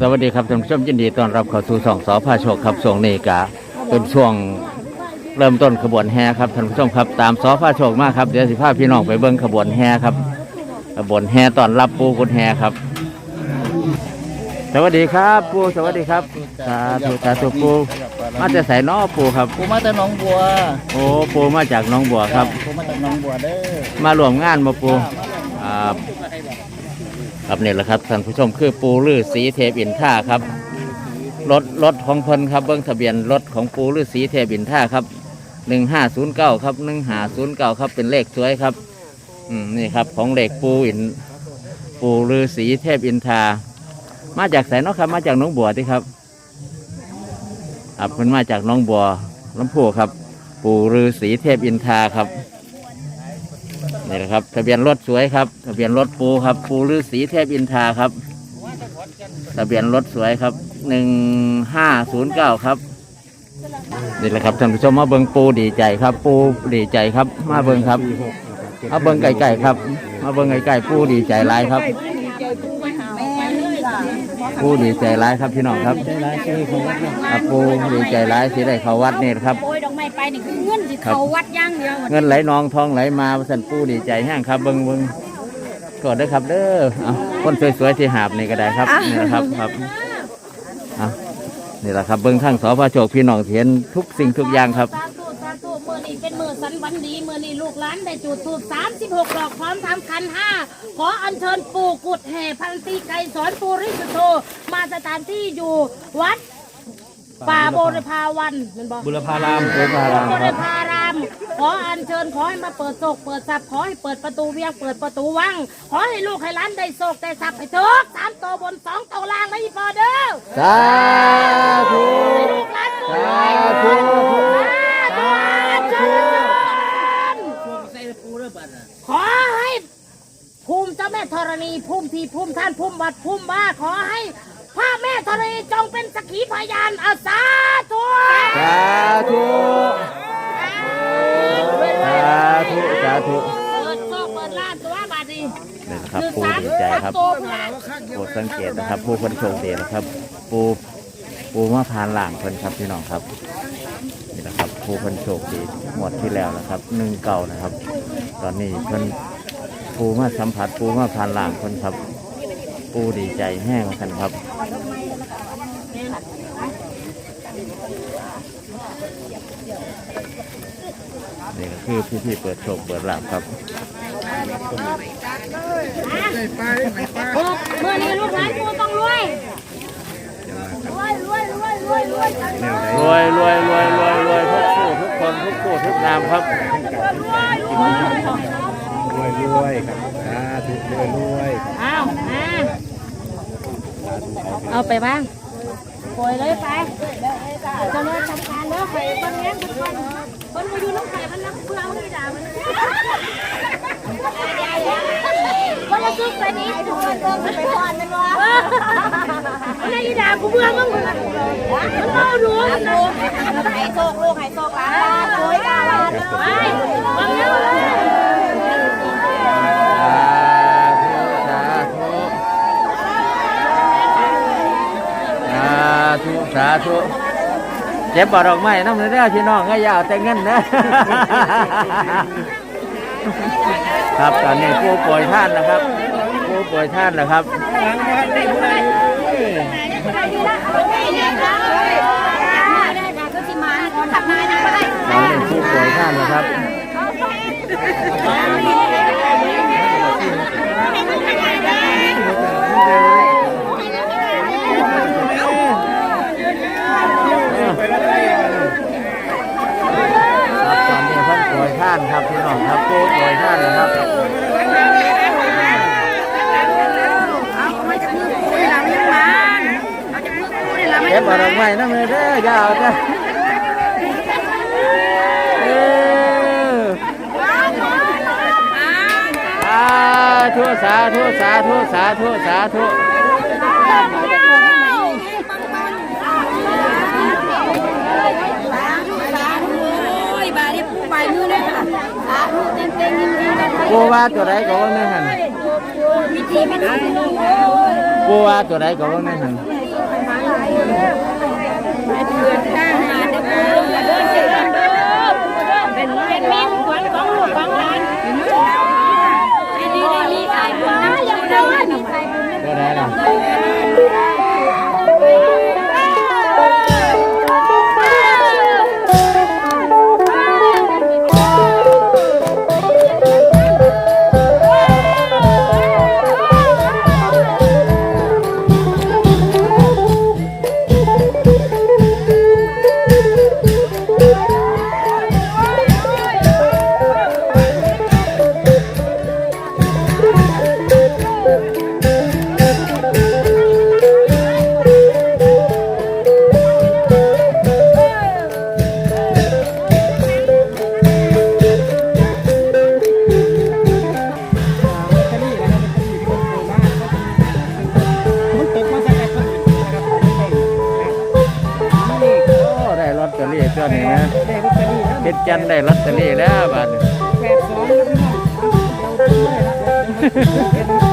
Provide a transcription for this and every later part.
สวัสดีครับท่านผู้ชมยินดีต้อนรับเข้าสู่ช่องสอพาโชคครับช่วงนี้กะเป็นช่วงเริ่มต้นขบวนแห่ครับท่านผู้ชมครับตามสอพาโชคมากครับเดี๋ยวสิพาพี่น้องไปเบิ้งขบวนแห่ครับขบวนแห่ตอนรับปูกุฎแห่ครับ สวัสดีครับปูสวัสดีครับสาธุสาธุปูมาจะใส่นอปูครับกูมาแต่หนองบัวโอ้ปูมาจากหน้องบัวครับกูมาจากหนองบัวเด้อมารวมงานมาปูครับ ครับนี่แหละครับท่านผู้ชมคือปูลือสีเทพอินท่าครับรถรถของเพิ่นครับเบิ้งทะเบียนรถของปูลือสีเทพอินท่าครับหนึ่งห้าศูนย์เก้าครับหนึ่งห้าศูนย์เก้าครับเป็นเลขสวยครับอืมนี่ครับของเลขปูอินปูลือสีเทพอินทามาจากไสนเนาะครับ มาจากหน้องบัวที่ครับครับเพิ่นมาจากหน้องบัวลำพูครับ ปูลือสีเทพอินทาครับ นี่แหละครับทะเบียนรถสวยครับทะเบียนรถปูครับ ปูฤาษีเทพอินทาครับทะเบียนรถสวยครับหนึ่งห้าศูนย์เก้าครับนี่แหละครับท่านผู้ชมมาเบิงปูดีใจครับ ปูดีใจครับ มาเบิงครับ มาเบิงไก่ๆครับ มาเบิงไก่ๆปูดีใจลายครับ ปูดีใจร้ายครับพี่น้องครับใจร้ายชื่อของวัดเนี่ยครับปูดีใจร้ายสิได้เข้าวัดนี่ครับโปรยดอกไม้ไปนี่คือเงินสิเขาวัดอย่างเดียวเงินไหลนองทองไหลมาสันปูดีใจแห้งครับเบิงเบิงกดเด้อครับเด้อเอาคนสวยๆที่หาบนี่ก็ได้ครับนี่แหละครับครับเอานี่แหละครับเบิ้งข้างสอพระโชคพี่น้องเห็นทุกสิ่งทุกอย่างครับ สาธุสาธุมือนี้ เป็นมือสันวันดีมือนี้ลูกหลานได้จุดทูบสามสิบหกดอกพร้อมทำคันห้าขออัญเชิญปู่กุดแห่พันตีไก่สอนปูริสุโธมาสถานที่อยู่วัดป่าโบรพาวันมันบอกบุรพารามบุรพารามโบครรับพาราม ขออัญเชิญขอให้มาเปิดโศกเปิดทรัพย์ขอให้เปิดประตูเวียงเปิดประตูวัง ขอให้ลูกให้หล้านได้โศกได้ทรัพย์ให้ทุกสามตัวบนสองตัวล่างนะอีพอเด้อ สาธุ ลูกหลานปู สาธุ ขอให้ภูมิเจ้าแม่ธร ณีภูมิที่ภูมิท่านภูมิวัดภูมิบ้าขอให้พระแม่ธรณีจงเป็นสักขีพยานอาสาธุสาธุสาธุสาธุเปิดโชคเปิดลาดตัวบาดนีนี่นะครับปูดีใจครับตัวพระโปรดสังเกตนะครับ ผู้คนโชคดีนะครับ ปูปูมาพานหล่างคนครับพี่น้องครับนี่นะครับ ผู้คนโชคดีหมดที่แล้วนะครับหนึ่งเก่านะครับ ตอนนี้เพิ่น ปูมาสัมผัสปูมาพานหล่างคนครับ ปูดีใจแห้งกันครับนี่ก็คือพิธีเปิดโชคเปิดลาภครับเมื่อนี้ลูกหลานกูต้องรวยรวยรวยรวยรวยรวยรวยรวยรวยรวยรวยทุกคู่ทุกคนทุกคู่ทุกนามครับ รวยรวยครับสาธุรวยรวยเอามาเอาไปบ้างปล่อยเลยไปจะเลิกทำการแล้วใครคนเลี้ยงคนคนคนมาอยู่น้องไข่มันนักเพื่อเอาไม่ด่ามันคนละซุกไปนี้ถูกคนเติมไปก่อนมันวะมันไอ้ด่ากูเบื่อมั้งมันเอาดูมันดูไห้โชคลูกไห้โชคล้านโอยกาลานไปบังเงี้ยเลย สาธุสาธุเจ็บปอดออกไม้น้ำเลยเด้อพี่น้องก็อยาวแต่เงินนะครับตอนนี้ผู้ป่วยท่านนะครับ ผู้ป่วยท่านนะครับ ตอนนี้ผู้ป่วยท่านนะครับ ครับตอนนี้เพิ่นป่วยท่านครับพี่น้อง ครับผู้ป่วยท่านนะครับเก็บอดออกไม้น้ำเลยเด้อยาวจ้ะเออสาธุสาธุสาธุสาธุสาธุบาที่ผู้ใบมือเลยค่ะ สาธุเต็มเต็มยิ้มยิ้มปูว่าตัวใดก็ว่าแม่หันพิธีพิธีปูปูว่าตัวใดก็ว่านั่นหั่นเป็นเป็นมินขวัญของลูกของหลานอันนี้ได้มี อรี่ตัวนี้นะเพชรจันทร์ได้ลอตเตอรี่แล้วบาดนี้ห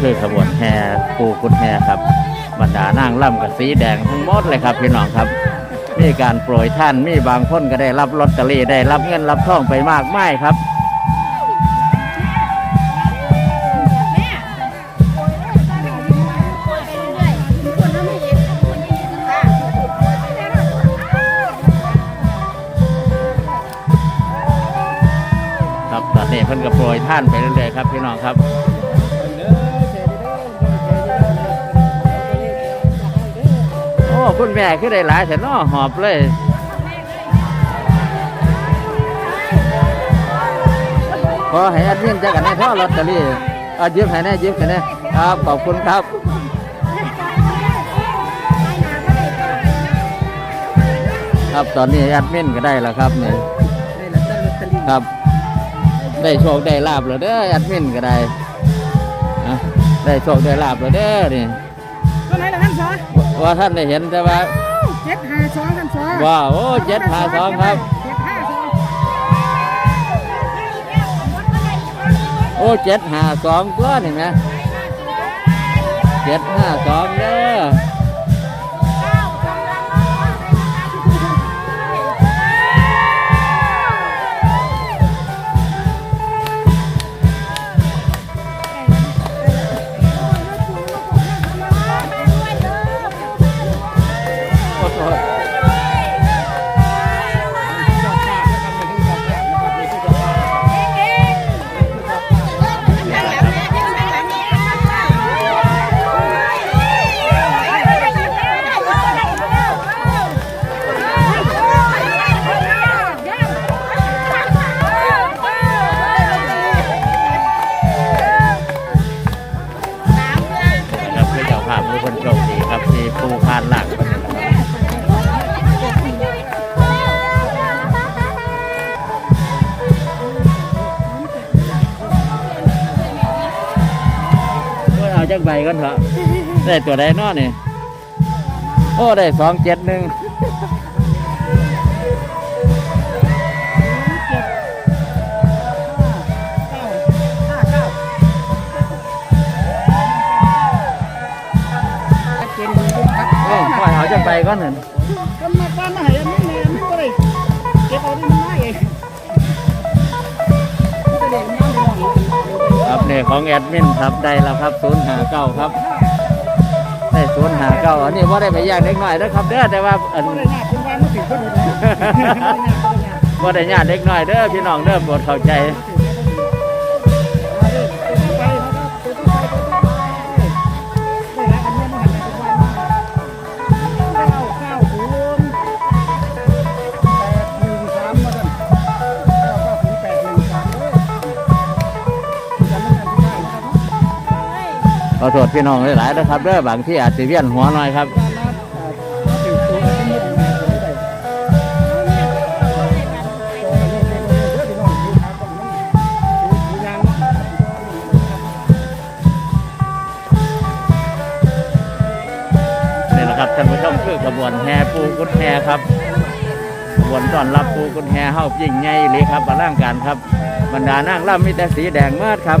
คือขบวนแห่ปูกุดแห่ครับบรรดานางล่ำกับสีแดงทั้งหมดเลยครับพี่น้องครับ มีการโปรยท่านมีบางคนก็ได้รับลอตเตอรี่ได้รับเงินรับทองไปมากมายครับครับตอนนี้เพิ่นก็โปรยท่านไปเรื่อยๆครับพี่น้องครับ คุณแม่คือได้หลายแต่นอหอบเลย ขอให้แอดมินจักกันในท่อลอตเตอรี่อายืมให้แน่ยืมให้แน่ครับขอบคุณครับครับตอนนี้แอดมินก็ได้แล้วครับนี่ครับ ได้โชคได้ลาบแล้วเด้อแอดมินก็ได้ได้โชคได้ลาบแล้วเด้อนี่ตัวไหนล่ะท่านสอน ว่าท่านได้เห็นแต่ว่าเจ็ดห้าสองท่านสอนว้าวโอ้เจ็ดหาสองครับ เจ็ดห้าสองโอ้เจ็ดหาสองตัวนี่ไหมเจ็ดห้าสองเด้อ กใบก่อนเถอะได้ตัวใดนอนี่โอ้ได้สองเจ็ดหนึ่งเกณฑ์ดีด้วยครับเออปล่อยเอาจักใบก่อนหนึ่งก็มาบ้านมาให้อัน ของแอดมินครับได้แล้วครับศูนย์หาเก้าครับได้ศูนย์หาเก้าอันนี้ว่าได้ไปแยกเล็กน้อยนะครับเด้อแต่ว่าอันก็เลยหน้าคุณว่ามาถึงก็ดูนะว่าได้ญาติเล็กน้อยเด้อพี่น้องเด้อโปรดเข้าใจ ขอโทษพี่น้องหลายๆนะครับเด้อบางที่อาจจะเวียนหัวหน่อยครับนี่แหละครับท่านผู้ชมคือขบวนแห่ปูกุดแห่ครับขบวนต้อนรับปูกุดแห่เฮายิ่งใหญ่เลยครับอลังการครับ บรรดานางร่ำมีแต่สีแดงเมื่อครับ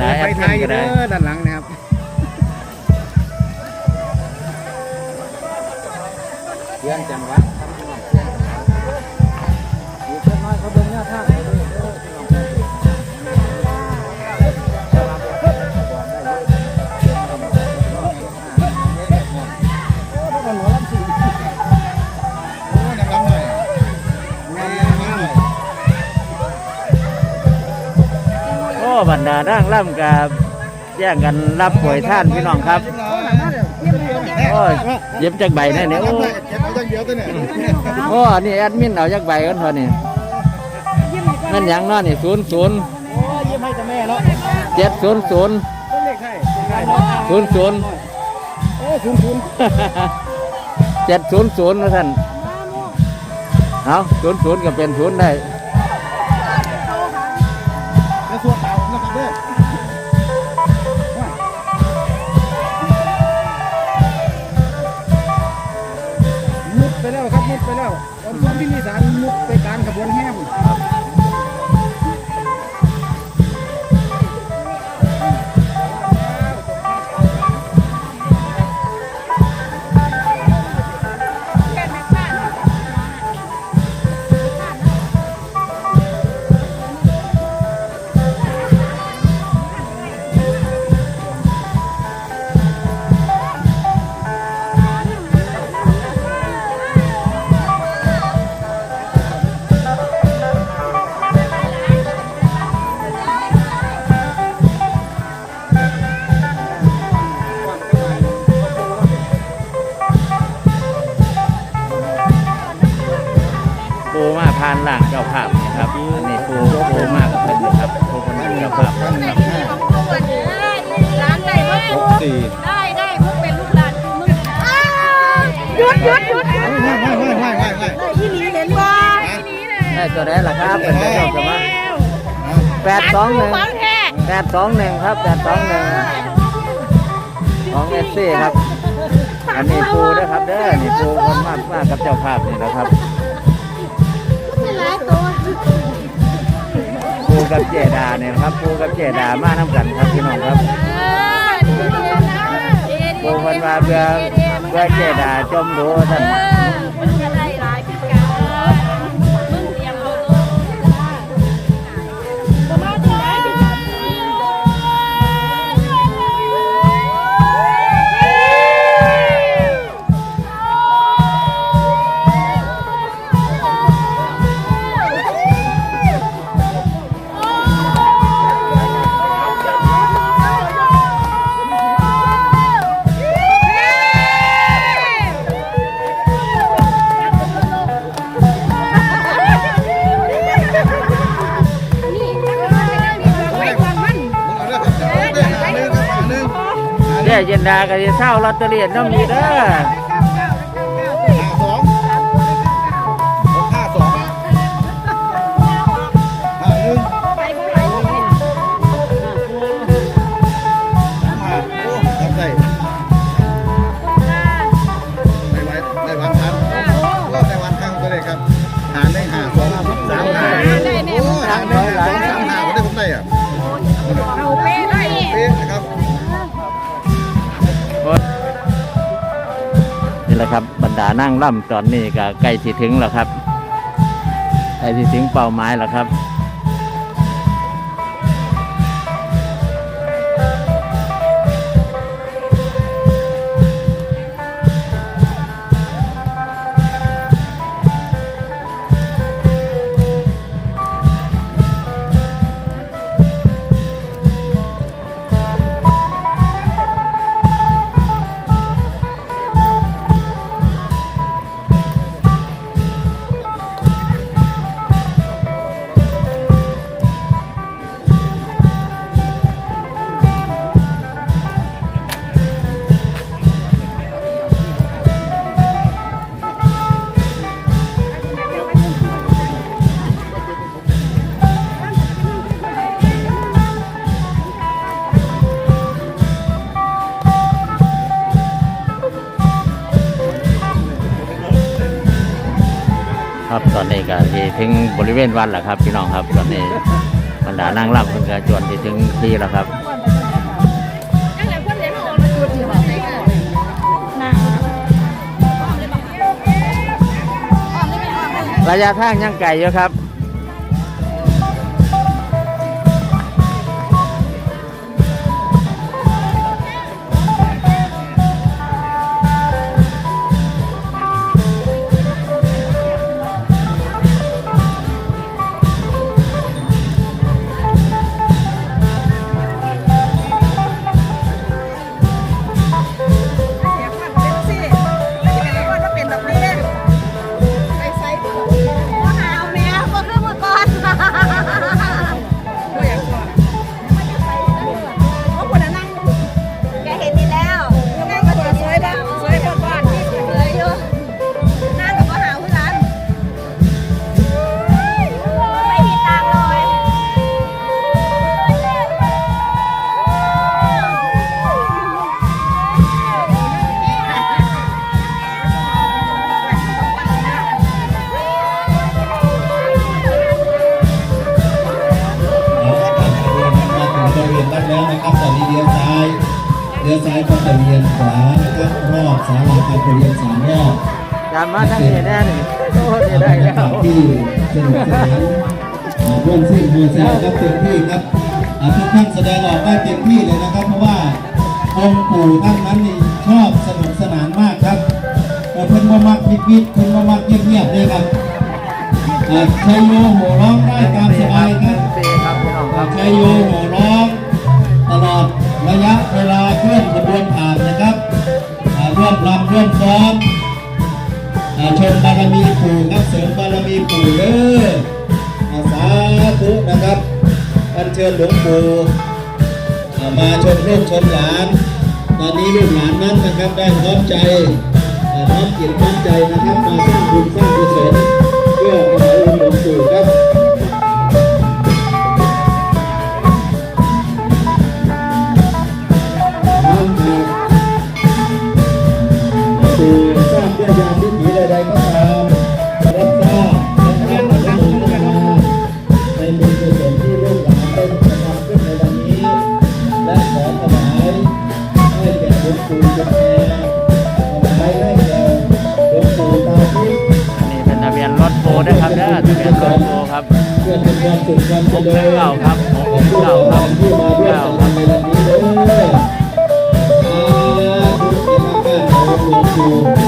แอไปดไทมินยก็เด้ได้ อด้านหลัง บรรดาร่างร่ำกับแย่งกันรับป่วยท่านพี่น้องครับโอ้ยเย็บจากใบแน่เนี่ยโอ้โอ้นี่แอดมินเอาจากใบกันเถอะนี่นั่นยังนาะนี่ศูนย์ศูนย์โอ้ยิ้มให้กับแม่เนาะเจ็ดศูนย์ศูนย์ต้นเลขให้ใช่ศูนโอ้ศูนย์ศูนย์เจ็ดศูนย์ศูนย์นะท่านเอาศูนย์ศูนย์ก็เป็นศูนย์ได้ มุดไปแล้วตอนคนที่มีสารมุดไปกลารขบวนแห่ บุญปูมาพานล่างเจ้าภาพนี่ครับนนี้ปูปูมากับเพิ่นนะครับปูคนนั้นเจ้าภาพครับร้านไหนวะสี่ได้ได้พวกเป็นลูกหลานมึงหยุดหยุดหยุดไม่ไม่ไม่ไม่ไม่ไม่ที่นีเห็นบ่ที่นีเลยได้ตัวได้ละครับเป็นเจ้าสมาแปดสองหนึ่งแปดสองหนึ่งครับแปดสองหนึ่งของเอฟซีครับอันนี้ปูด้วยครับเด้อนี่ปูคนมากมากกับเจ้าภาพนี่นะครับ กับเจดาเนี่ยนะครับปูกับเจดามาน้ำกันครับพี่น้องครับปูคนมาเพื่อเพื่อเจดาจมดูท่าน จ๊ยินดาก็จะเช่าลอตเตอรี่น้องมีเด้อ นะครับ บรรดานั่งล่ำตอนนี้ก็ใกล้สิถึงแล้วครับใกล้สิถึงเป้าหมายแล้วครับ ก็ที่ถึงบริเวณวัดแหละครับ พี่น้องครับตอนนี้บรรดานั่งล่ำเพิ่นก็จวนที่ถึงที่แล้วครับระยะทางยังไกลอยู่ครับ อ่าร่วมซิ่งมวลแซวครับเต็มที่ครับอ่าทุกท่านแสดงออกได้เต็มที่เลยนะครับ เพราะว่าองค์ปู่ท่านนั้นนี่ชอบสนุกสนานมากครับเอ่อเพิ่นมามักมิดมิดเพิ่นมามักเงียบๆเลยครับอ่าชัยโยโห่ร้องได้ตามสบายครับสี่ครับพี่น้องครับชัยโยโห่ร้อง ตลอดระยะเวลาเคลื่อนขบวนผ่านนะครับอ่าร่วมรำร่วมซ้อมอ่าชมบารมีปู่ครับเสริมบารมีปู่เด้ออา สาธุนะครับอัญเชิญหลวงปู่มาชมลูกชมหลาน ตอนนี้ลูกหลานนั้นนะครับได้พร้อมใจพร้อมจิตพร้อมใจนะครับมาสร้าง ห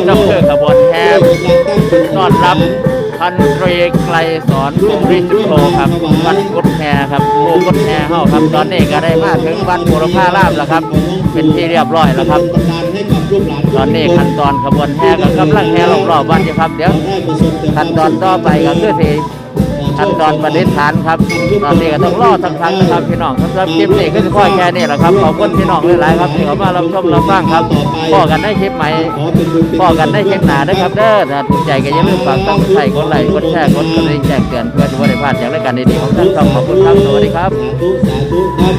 นย์อำเภอกระบวนแทบต้อนรับพันตรีไกลสอนกรุงริจุโลครับ วัดกดแห่ครับโอ้กดแห่เฮาครับ ตอนนี้ก็ได้มาถึงวัดบุรพารามแล้วครับ เป็นที่เรียบร้อยแล้วครับ ตอนนี้ขั้นตอนขบวนแห่ก็กำลังแห่รอบๆวัดอยู่ครับ เดี๋ยวขั้นตอนต่อไปก็คือที่ ขั้นตอนประดิษฐานครับตอนนี้ก็ต้องรอสักครั้งนะครับพี่น้องสำหรับคลิปนี้ก็จะค่อยแค่นี้แหละครับขอบคุณพี่น้องหลายๆครับที่เข้ามารับชมรับฟังครับพ่อกันได้คลิปใหม่พ่อกันได้คลิปหนาด้วยครับเด้อถ้าถูกใจก็อย่าลืมฝากตั้งใจกดไลค์กดแชร์กดกระดิ่งแจ้งเตือนเพื่อที่ว่าได้พลาดอย่างรายการดีๆของท่านช่องขอบคุณครับสวัสดีครับ